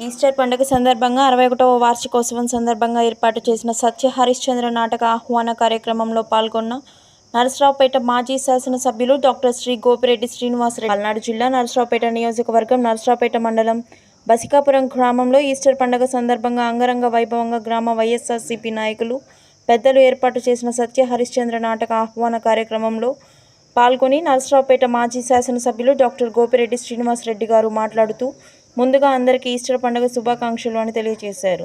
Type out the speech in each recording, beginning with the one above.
Easter పండుగ సందర్భంగా అరవై ఒకటవ వార్షికోత్సవం సందర్భంగా ఏర్పాటు చేసిన సత్య హరిశ్చంద్ర నాటక ఆహ్వాన కార్యక్రమంలో పాల్గొన్న నరసరావుపేట మాజీ శాసనసభ్యులు డాక్టర్ శ్రీ గోపిరెడ్డి శ్రీనివాసరెడ్డి పల్నాడు జిల్లా నరసరావుపేట నియోజకవర్గం నరసరావుపేట మండలం బసికాపురం గ్రామంలో ఈస్టర్ పండుగ సందర్భంగా అంగరంగ వైభవంగా గ్రామ వైఎస్ఆర్సీపీ నాయకులు పెద్దలు ఏర్పాటు చేసిన సత్య హరిశ్చంద్ర నాటక ఆహ్వాన కార్యక్రమంలో పాల్గొని నరసరావుపేట మాజీ శాసనసభ్యులు డాక్టర్ గోపిరెడ్డి శ్రీనివాసరెడ్డి గారు మాట్లాడుతూ ముందుగా అందరికీ ఈస్టర్ పండుగ శుభాకాంక్షలు అని తెలియజేశారు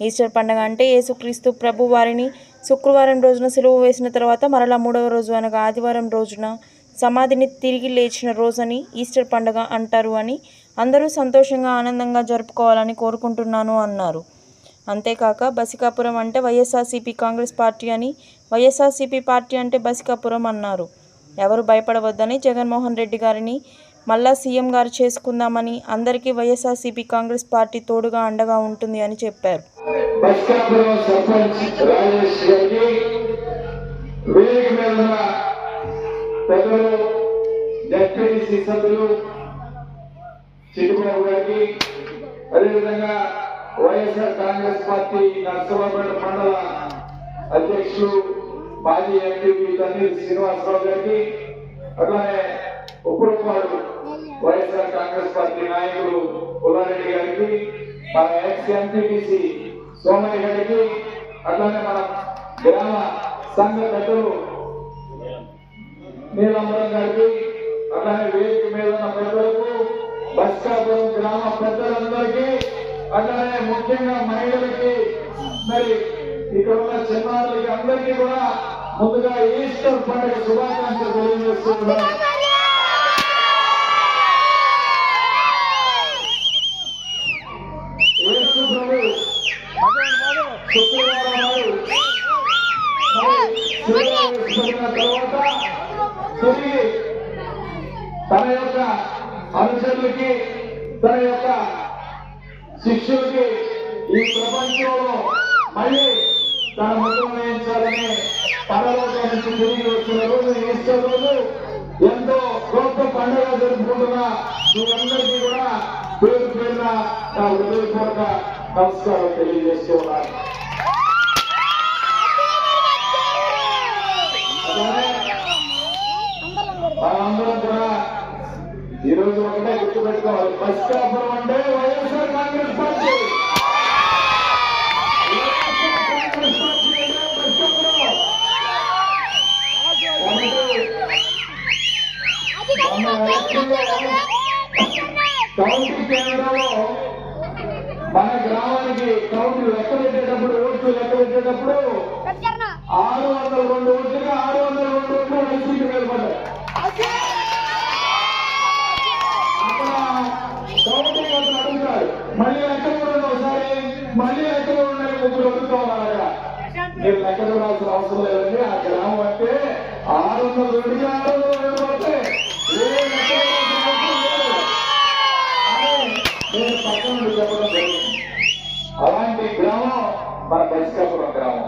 ఈస్టర్ పండుగ అంటే యేసుక్రీస్తు ప్రభు వారిని శుక్రవారం రోజున సెలవు వేసిన తర్వాత మరలా మూడవ రోజు అనగా ఆదివారం రోజున సమాధిని తిరిగి లేచిన రోజని ఈస్టర్ పండుగ అంటారు అని అందరూ సంతోషంగా ఆనందంగా జరుపుకోవాలని కోరుకుంటున్నాను అన్నారు. అంతేకాక బసికాపురం అంటే వైఎస్ఆర్సీపీ కాంగ్రెస్ పార్టీ అని వైఎస్ఆర్సీపీ పార్టీ అంటే బసికాపురం అన్నారు. ఎవరు భయపడవద్దని జగన్మోహన్ రెడ్డి గారిని మళ్ళా సీఎం గారు చేసుకుందామని అందరికీ వైఎస్ఆర్సీపీ కాంగ్రెస్ పార్టీ తోడుగా అండగా ఉంటుంది అని చెప్పారు. అదేవిధంగా వైఎస్ఆర్ కాంగ్రెస్ పార్టీ నర్సరావుపేట మండల అధ్యక్షుడు మాజీ ఎంపీ తన్నీరు శ్రీనివాసరావు గారికి అట్లానే ఉపరవాడు వైఎస్ఆర్ కాంగ్రెస్ పార్టీ నాయకులు పుల్లారెడ్డి గారికి మన ఎక్స్ ఎంపీటీసీ సోమయ్య గారికి అట్లానే మన గ్రామ సంఘ పెద్దలు నీలంబరం గారికి అట్లానే వేదిక మీద ఉన్న పెద్దలకు బస్కాపురం గ్రామ పెద్దలందరికీ అట్లానే ముఖ్యంగా మహిళలకి మరి ఇక్కడ ఉన్న చిన్నారులకి అందరికీ కూడా ముందుగా ఈస్టర్ పండుగ శుభాకాంక్షలు తెలియజేస్తున్నాను. యేసు శుక్రవారం తర్వాత తిరిగి తన యొక్క అనుచరులకి తన యొక్క శిష్యులకి ఈ ప్రపంచంలో మళ్ళీ తన ముఖం వేయించాలని పరలోకం నుంచి తిరిగి వచ్చిన రోజు ఈస్టర్ రోజు ఎంతో గొప్ప పండుగ జరుపుకుంటున్న మీ అందరికీ కూడా నా హృదయపూర్వక నమస్కారం తెలియజేస్తూ ఉన్నాను మనందరం కూడా ఈ రోజు ఒకటే గుర్తుపెట్టుకోవాలి బస్కాపురం అంటే వైఎస్ఆర్ కాంగ్రెస్ పార్టీ అంటే బస్కాపురం. కౌంటీ కేంద్రంలో మన గ్రామానికి కౌంటీ లెక్క పెట్టేటప్పుడు ఓట్లు లెక్క పెట్టేటప్పుడు ఆరు వందల రెండు ఓట్లుగా ఆరు వందల రెండు ఓట్లు వైసీపీ నిలబడ్డాయి అక్కడ కౌంటీ అతను అడుగుతాడు మళ్ళీ లెక్క చూడండి ఒకసారి? మళ్ళీ లెక్క చూడండి ముగ్గురు అడుగుతా ఉన్నారు అక్కడ మీరు లెక్క చూడాల్సిన అవసరం లేదండి. ఆ గ్రామం అంటే ఆరు వందల రెండుకి ఆరు వందల రెండు మన బస్కాపురం గ్రామం.